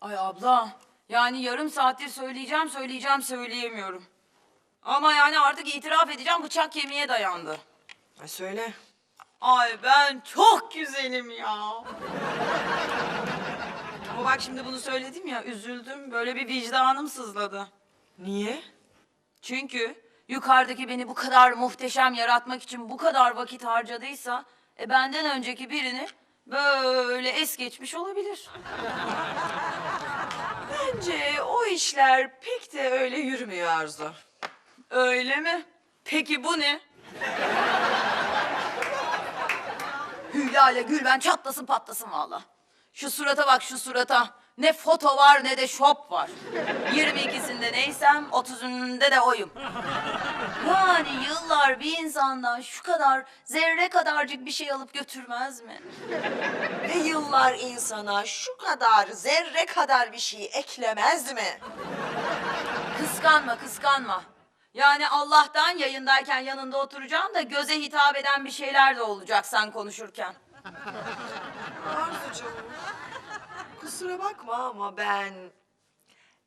Ay abla, yani yarım saattir söyleyeceğim söyleyeceğim söyleyemiyorum. Ama yani artık itiraf edeceğim bıçak kemiğe dayandı. Ay söyle. Ay ben çok güzelim ya. Ama bak şimdi bunu söyledim ya üzüldüm. Böyle bir vicdanım sızladı. Niye? Çünkü yukarıdaki beni bu kadar muhteşem yaratmak için bu kadar vakit harcadıysa... E benden önceki birini böyle es geçmiş olabilir. Bence o işler pek de öyle yürümüyor Arzu. Öyle mi? Peki bu ne? Hülya ile Gülben çatlasın patlasın valla. Şu surata bak şu surata. Ne foto var ne de şop var. 22'sinde neysem 30'unda de oyum. Yani yıllar bir insandan şu kadar zerre kadarcık bir şey alıp götürmez mi? Ve yıllar insana şu kadar zerre kadar bir şey eklemez mi? Kıskanma kıskanma. Yani Allah'tan yayındayken yanında oturacağım da göze hitap eden bir şeyler de olacak sen konuşurken. Kusura bakma ama ben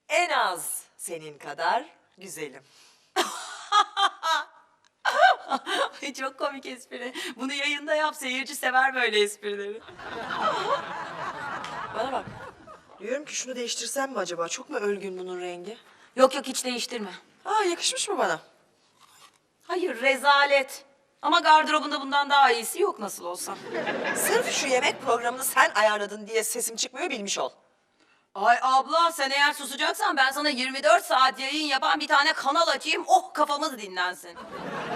en az senin kadar güzelim. Ay çok komik espri. Bunu yayında yap seyirci sever böyle esprileri. Bana bak. Diyorum ki şunu değiştirsem mi acaba? Çok mu ölgün bunun rengi? Yok yok hiç değiştirme. Aa yakışmış mı bana? Hayır rezalet. Ama gardırobunda bundan daha iyisi yok nasıl olsa. Sırf şu yemek programını sen ayarladın diye sesim çıkmıyor bilmiş ol. Ay abla sen eğer susacaksan ben sana 24 saat yayın yapan bir tane kanal açayım. Oh kafamız dinlensin.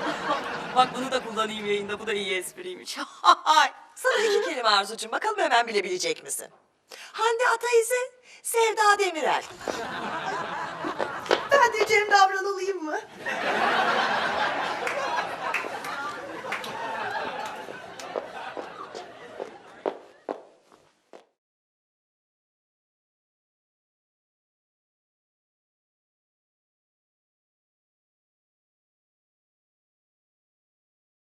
Bak bunu da kullanayım yayında. Bu da iyi espriymiş. Sana iki kelime Arzucuğum. Bakalım hemen bilebilecek misin? Hande Ataize, Sevda Demirel. Ben de Cem davranılayım mı?